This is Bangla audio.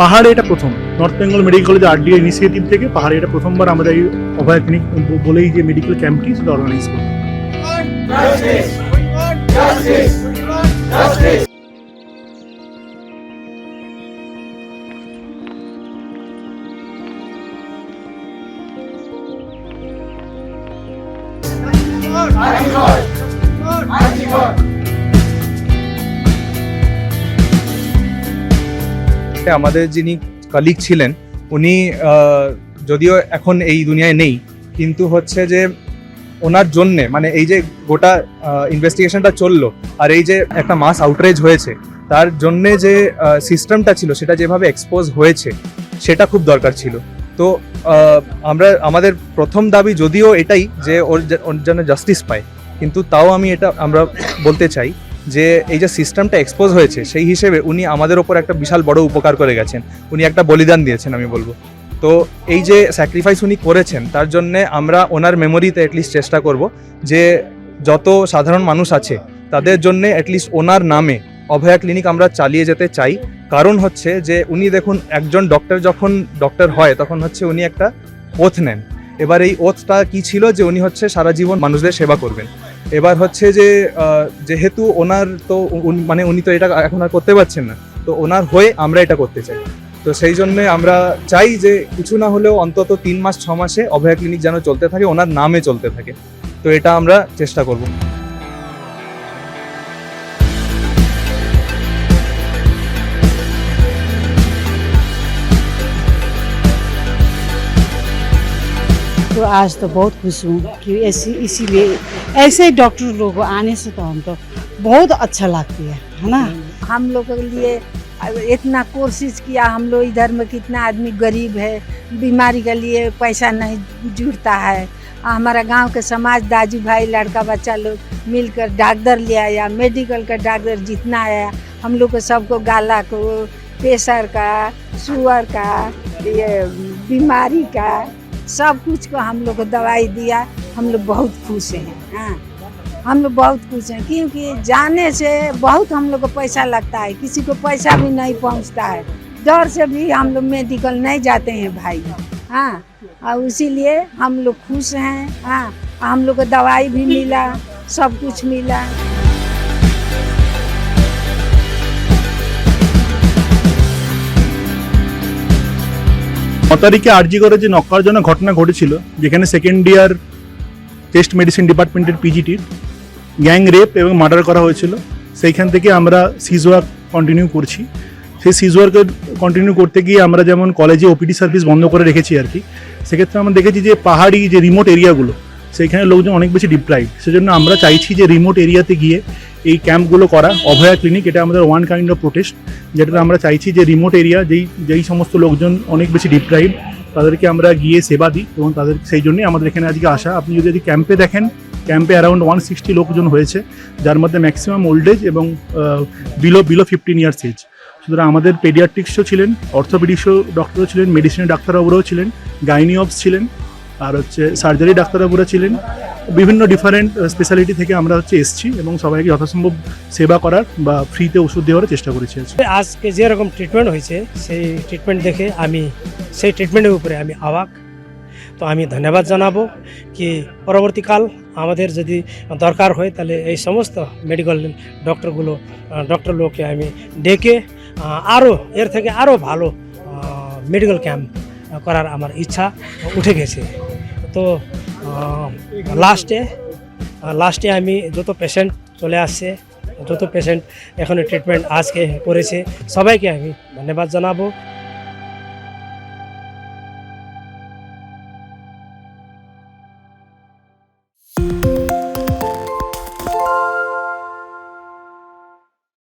পাহাড়ে এটা প্রথম। North Bengal medical college the initiative থেকে পাহাড়ে এটা প্রথমবার আমরা এই অভয় ক্লিনিক বলেই যে মেডিকেল ক্যাম্পটি সেটা অর্গানাইজ করি আমাদের যিনি কালিগ ছিলেন, উনি যদিও এখন এই দুনিয়ায় নেই, কিন্তু হচ্ছে যে ওনার জন্যে মানে এই যে গোটা ইনভেস্টিগেশনটা চলল, আর এই যে একটা মাস আউটরেজ হয়েছে, তার জন্যে যে সিস্টেমটা ছিল, সেটা যেভাবে এক্সপোজ হয়েছে, সেটা খুব দরকার ছিল। তো আমরা, আমাদের প্রথম দাবি যদিও এটাই যে ওর ওর যেন জাস্টিস পায়, কিন্তু তাও আমি এটা আমরা বলতে চাই যে এই যে সিস্টেমটা এক্সপোজ হয়েছে, সেই হিসেবে উনি আমাদের ওপর একটা বিশাল বড় উপকার করে গেছেন। উনি একটা বলিদান দিয়েছেন, আমি বলব। তো এই যে স্যাক্রিফাইস উনি করেছেন, তার জন্য আমরা ওনার মেমোরিতে অ্যাটলিস্ট চেষ্টা করব যে যত সাধারণ মানুষ আছে, তাদের জন্য অ্যাটলিস্ট ওনার নামে অভয়া ক্লিনিক আমরা চালিয়ে যেতে চাই। কারণ হচ্ছে যে উনি দেখুন, একজন ডক্টর যখন ডক্টর হয়, তখন হচ্ছে উনি একটা ওথ নেন। এবার এই ওথটা কি ছিল যে উনি হচ্ছে সারা জীবন মানুষদের সেবা করবেন। এবার হচ্ছে যে যেহেতু ওনার তো মানে উনি তো এটা এখন আর করতে পারছেন না, তো ওনার হয়ে আমরা এটা করতে চাই। তো সেই জন্যে আমরা চাই যে, কিছু না হলেও অন্তত তিন মাস, ছ মাসে অভয়া ক্লিনিক যেন চলতে থাকে, ওনার নামে চলতে থাকে। তো এটা আমরা চেষ্টা করব। तो आज तो बहुत खुश हूँ कि ऐसी, इसीलिए ऐसे डॉक्टर लोग आने से तो हम तो बहुत अच्छा लगती है है ना? हम लोग के लिए इतना कोशिश किया, हम लोग इधर में कितना आदमी गरीब है, बीमारी के लिए पैसा नहीं जुड़ता है। हमारा गाँव के समाज, दाजू भाई, लड़का बच्चा लोग मिलकर डॉक्टर ले आया मेडिकल का डॉक्टर जितना आया, हम लोग को सबको गाला को, प्रेशर का शुगर का, ये बीमारी का सब कुछ को हम लोग को दवाई दिया। हम लोग बहुत खुश हैं। हाँ। हम लोग बहुत खुश हैं क्योंकि जाने से बहुत हम लोग को पैसा लगता है। किसी को पैसा भी नहीं पहुँचता है। डर से भी हम लोग मेडिकल नहीं जाते हैं भाई। हाँ। और इसीलिए हम लोग खुश हैं। हाँ। हम लोग को दवाई भी मिला। सब कुछ मिला। তারিখে আরজি করে যে নক্কার জন্য ঘটনা ঘটেছিল, যেখানে সেকেন্ড ইয়ার টেস্ট মেডিসিন ডিপার্টমেন্টের পিজিটির গ্যাং রেপ এবং মার্ডার করা হয়েছিল। সেইখান থেকে আমরা সিজ ওয়ার্ক কন্টিনিউ করছি। সেই সিজ ওয়ার্কের কন্টিনিউ করতে গিয়ে আমরা যেমন কলেজে ওপিডি সার্ভিস বন্ধ করে রেখেছি আর কি, সেক্ষেত্রে আমরা দেখেছি যে পাহাড়ি যে রিমোট এরিয়াগুলো সেইখানে লোকজন অনেক বেশি ডিপ্রাইভ সেজন্য আমরা চাইছি যে রিমোট এরিয়াতে গিয়ে এই ক্যাম্পগুলো করা, অভয়া ক্লিনিক, এটা আমাদের ওয়ান কাইন্ড অফ প্রোটেস্ট যেটাতে আমরা চাইছি যে রিমোট এরিয়া যেই যেই সমস্ত লোকজন অনেক বেশি ডিপ্রাইভ তাদেরকে আমরা গিয়ে সেবা দিই এবং তাদের, সেই জন্যই আমাদের এখানে আজকে আসা। আপনি যদি আজকে ক্যাম্পে দেখেন ক্যাম্পে অ্যারাউন্ড ওয়ান সিক্সটি লোকজন হয়েছে, যার মধ্যে ম্যাক্সিমাম ওল্ড এজ এবং below below fifteen years age সুতরাং আমাদের পেডিয়াট্রিক্সও ছিলেন অর্থোপেডিক্সও ডক্টরও ছিলেন মেডিসিনের ডাক্তারবাবুরাও ছিলেন গাইনি অফস ছিলেন আর হচ্ছে সার্জারি ডাক্তারবাবুরা ছিলেন বিভিন্ন ডিফারেন্ট স্পেশালিটি থেকে আমরা হচ্ছে এসছি এবং সবাইকে যথাসম্ভব সেবা করার বা ফ্রিতে ওষুধ দেওয়ার চেষ্টা করেছি আজকে। যেরকম ট্রিটমেন্ট হয়েছে, সেই ট্রিটমেন্ট দেখে আমি, সেই ট্রিটমেন্টের উপরে আমি আওয়াক তো আমি ধন্যবাদ জানাব কি পরবর্তীকাল আমাদের যদি দরকার হয়, তাহলে এই সমস্ত মেডিকেল ডক্টরগুলো ডক্টর লোককে আমি ডেকে আরও এর থেকে আরও ভালো মেডিকেল ক্যাম্প করার আমার ইচ্ছা উঠে গেছে। তো লাস্টে লাস্টে আমি যত পেশেন্ট চলে আসছে, যত পেশেন্ট এখানে ট্রিটমেন্ট আজকে করেছে, সবাইকে আমি ধন্যবাদ জানাব।